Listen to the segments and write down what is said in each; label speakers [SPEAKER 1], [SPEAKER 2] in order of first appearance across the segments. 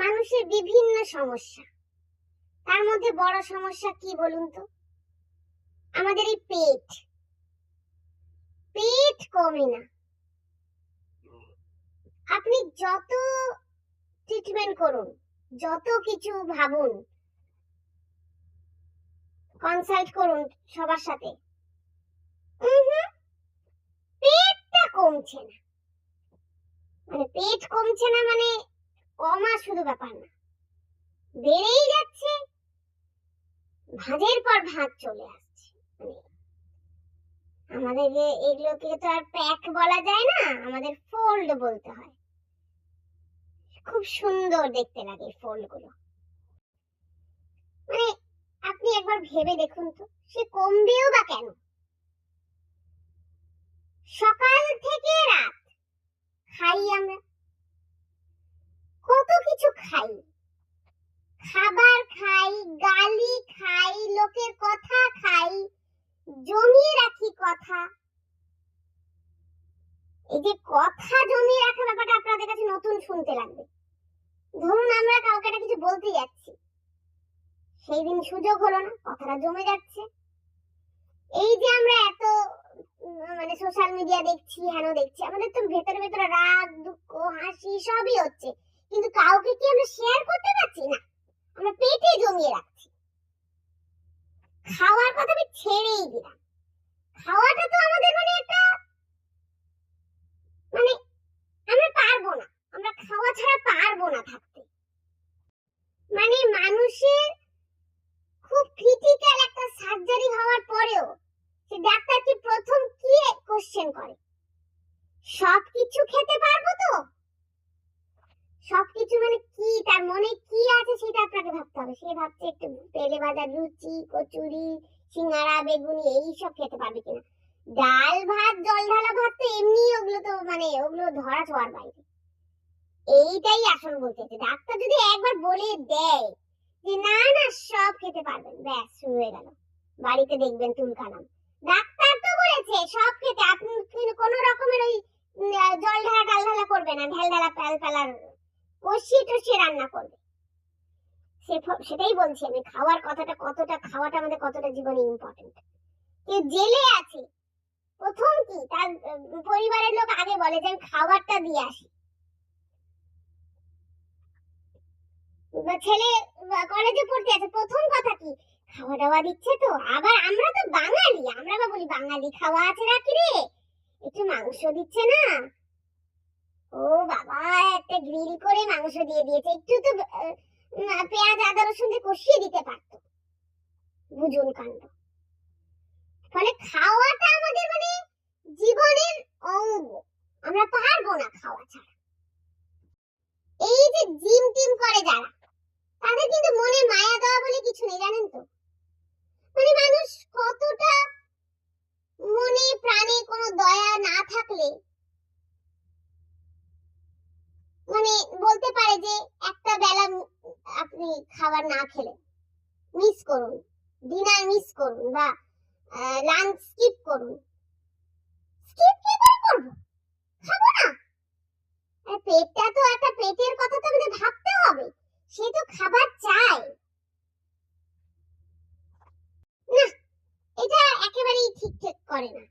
[SPEAKER 1] মানুষের বিভিন্ন সমস্যা। তার মধ্যে বড় সমস্যা কি বলুন তো? আমাদের এই পেট। পেট কমে না। আপনি যত ট্রিটমেন্ট করুন, যত কিছু ভাবুন কনসাল্ট করুন সবার সাথে পেটটা কমছে না। মানে পেট কমছে না মানে কমা শুধু ব্যাপার না। বেড়েই যাচ্ছে, ভাঁজের পর ভাঁজ চলে আসছে। মানে আমাদের যে এগুলোকে তো আর প্যাক বলা যায় না, আমাদের ফোল্ড বলতে হয়। খুব সুন্দর দেখতে লাগে ফোল্ডগুলো। মানে আপনি একবার ভেবে দেখুন তো, সে কমবেও বা কেন? সকাল থেকে রাত, খাই আমরা। খাই। খাবার খাই, গালি খাই, লোকের কথা খাই জমিয়ে রাখি কথা। এই যে কথা জমিয়ে রাখা ব্যাপারটা আপনাদের কাছে নতুন শুনতে লাগবে। ধরুন আমরা কাউকে একটা কিছু বলতে যাচ্ছি। সেই দিন সুযোগ হলো না, কথাটা জমে যাচ্ছে। এই যে আমরা এত মানে সোশ্যাল মিডিয়া দেখছি, হেন দেখছি, আমাদের তো ভেতরে ভেতরে রাগ, দুঃখ, হাসি সবই হচ্ছে। কিন্তু কাউকে কি আমরা শেয়ার করতে পারছি না? আমরা পেটে জমিয়ে রাখছি। খাওয়ার কথা আমি ছেড়েই দিলাম। খাওয়াটা তো আমাদের মানে একটা মানে আমরা পারব না। আমরা খাওয়া ছাড়া পারব না থাকতে। মানে মানুষের খুব ক্রিটিক্যাল একটা সার্জারি হওয়ার পরেও সে ডাক্তার কি প্রথম কি কোশ্চেন করে? সবকিছু খেতে পারব তো সবকিছু মানে কি তার মনে কি আছে সেটা আপনাকে ভাবতে হবে। সে ভাবছে একটু তেলে ভাজা লুচি, কচুরি সিঙ্গারা বেগুনি, এই সব খেতে পারবে কিনা। ডাল ভাত, জল ঢালা ভাত তো এমনি ওগুলো তো মানে ওগুলো ধরা ছোঁয়ার বাইরে। এইটাই আসল বলতে ডাক্তার যদি একবার বলে দেয় যে না না, সব খেতে পারবেন, ব্যাস, শুরু হয়ে গেল। বাড়িতে দেখবেন তুলকালাম ডাক্তার তো বলেছে সব খেতে, আপনি কোনো রকমের ওই জল ঢালা, ডাল ঢালা করবে না ঢেল ঢালা, প্যাল, প্যালার কষিয়ে রান্না করবে। সেটাই বলছি আমি, খাওয়ার কথাটা কতটা, খাওয়াটা আমাদের কতটা জীবনে ইম্পর্টেন্ট কেউ জেলে আছে, প্রথম কি? তার পরিবারের লোক আগে বলে যে, আমি খাবারটা দিয়ে আসি। ছেলে কলেজে পড়তে আছে প্রথম কথা কি? খাওয়া দাওয়া দিচ্ছে তো, আবার আমরা তো বাঙালি, আমরা বা বলি বাঙালি খাওয়া আছে নাকি রে একটু মাংস দিচ্ছে না ও বাবা, একটা গ্রিল করে মাংস দিয়ে দিয়েছে। একটু তো পেঁয়াজ, আদা, রসুন দিয়ে কষিয়ে দিতে পারতো। কাণ্ড। ফলে খাওয়াটা আমাদের মানে জীবনের অঙ্গ। আমরা পারব না খাওয়া ছাড়া। এই যে জিম টিম করে যারা, তাদের কিন্তু মনে মায়া দেওয়া বলে কিছু নেই, জানেন তো? মানে মানুষ কতটা মনে প্রাণে কোনো দয়া না থাকলে মানে বলতে পারে যে একটা বেলা উম আপনি খাবার না খেলে। মিস করুন ডিনার মিস করুন বা লাঞ্চ স্কিপ করুন। স্কিপ কি করে করব? খাব না। পেটটা তো একটা পেটের কথা তো আমাদের ভাবতে হবে। সে তো খাবার চায়। এটা একেবারেই ঠিক ঠিক করে না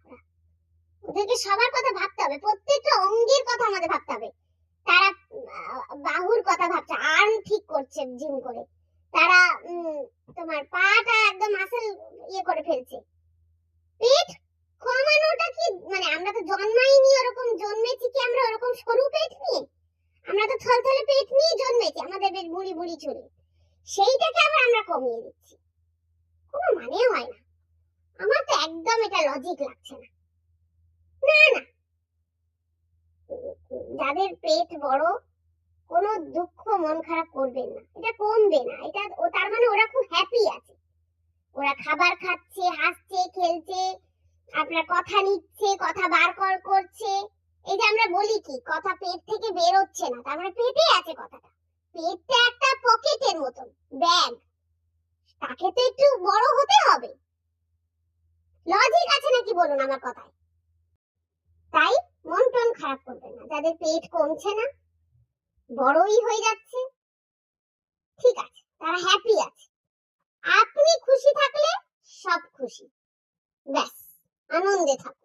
[SPEAKER 1] ওদেরকে সবার কথা ভাবতে হবে। প্রত্যেকটা অঙ্গের কথা আমাদের ভাবতে হবে। তারা বাহুর কথা ভাবছে। আর্ম ঠিক করছে জিম করে। তারা তোমার পাটা একদম মাসেল ইয়ে করে ফেলছে। পেট কমানোটা কি মানে আমরা তো জন্মাইনি ওরকম, জন্মেছি কি আমরা ওরকম সরু পেট নিয়ে? আমরা তো থলথলে পেট নিয়ে জন্মেছি, আমাদের বেশ বুড়ি বুড়ি চুরি। সেইটাকে আবার আমরা কমিয়ে দিচ্ছি। কোনো মানে হয় না। আমার তো একদম এটা লজিক লাগছে না। না না। যাদের পেট বড় কোনো দুঃখ মন খারাপ করবেন না। এটা কমবে না। এটা ও তার মানে ওরা খুব হ্যাপি আছে। ওরা খাবার খাচ্ছে, হাসছে, খেলছে, আপনার কথা নিচ্ছে, কথা বার কর, করছে। এই যে আমরা বলি কি, কথা পেট থেকে বের হচ্ছে না। তার মানে পেটে আছে কথাটা। পেটটা একটা পকেটের মতন ব্যাগ তাকে তো একটু বড় হতে হবে। লজিক আছে নাকি বলুন আমার কথায়? তাই মন টন খারাপ করবে না। যাদের পেট কমছে না বড়ই হয়ে যাচ্ছে। ঠিক আছে, তারা হ্যাপি আছে। আপনি খুশি থাকলে সব খুশি। ব্যাস, আনন্দে থাক